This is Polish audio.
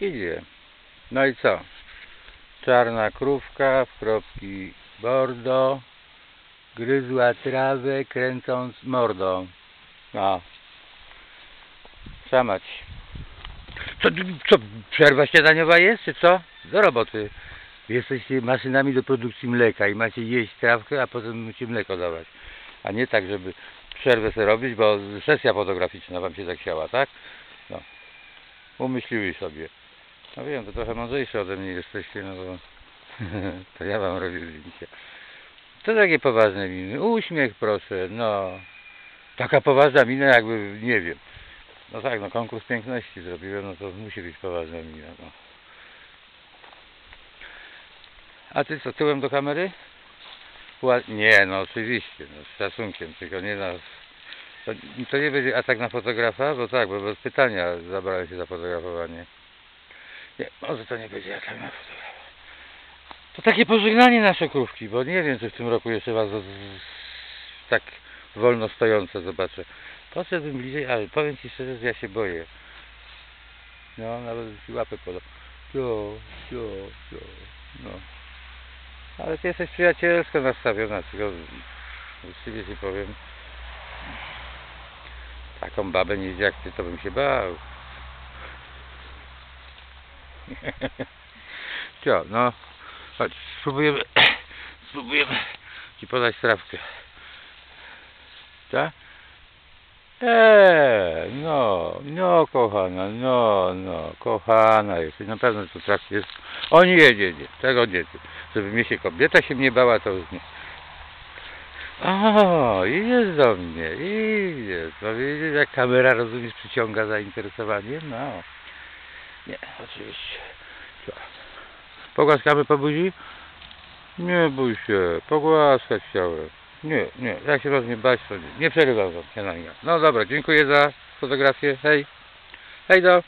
Idzie. No i co? Czarna krówka w kropki bordo gryzła trawę kręcąc mordą. No. Szamać. Co, co, przerwa śniadaniowa jest, czy co? Do roboty. Jesteście maszynami do produkcji mleka i macie jeść trawkę, a potem musicie mleko dawać. A nie tak, żeby przerwę sobie robić, bo sesja fotograficzna wam się zachciała, tak? No. Umyśliły sobie. No wiem, to trochę mądrzejsze ode mnie jesteście, no bo to ja wam robię zdjęcia. To takie poważne miny. Uśmiech proszę, no. Taka poważna mina jakby, nie wiem. No tak, no konkurs piękności zrobiłem, no to musi być poważna mina, no. A ty co, tyłem do kamery? Nie, no oczywiście, no, z szacunkiem, tylko nie na... To, to nie będzie atak na fotografa, bo tak, bo bez pytania zabrałem się za fotografowanie. Nie, może to nie będzie atak na fotografa. To takie pożegnanie nasze krówki, bo nie wiem, czy w tym roku jeszcze was tak wolno stojące zobaczę. Podszedłbym bliżej, ale powiem Ci szczerze, że ja się boję. No, nawet łapę podał. Jo, jo, jo, no. Ale Ty jesteś przyjacielsko nastawiona, tylko uczciwie Ci powiem. Taką babę nie jak Ty, to bym się bał. Co, no. Chodź, spróbujemy, spróbujemy Ci podać trawkę. Tak? Eee, no, no kochana, no, no, kochana jesteś, na pewno to trakcie jest. O nie jedzie, jedzie, tego nie, żeby mnie się kobieta się mnie bała, to już nie. O, idziesz do mnie, idziesz, no widzisz jak kamera, rozumiesz, przyciąga zainteresowanie, no. Nie, oczywiście. Co? Pogłaskamy po buzi? Nie bój się, pogłaskać chciałem. Nie, nie, jak się rozumie bać, to nie, nie przerywam wam. No dobra, dziękuję za fotografię, hej. Hej do.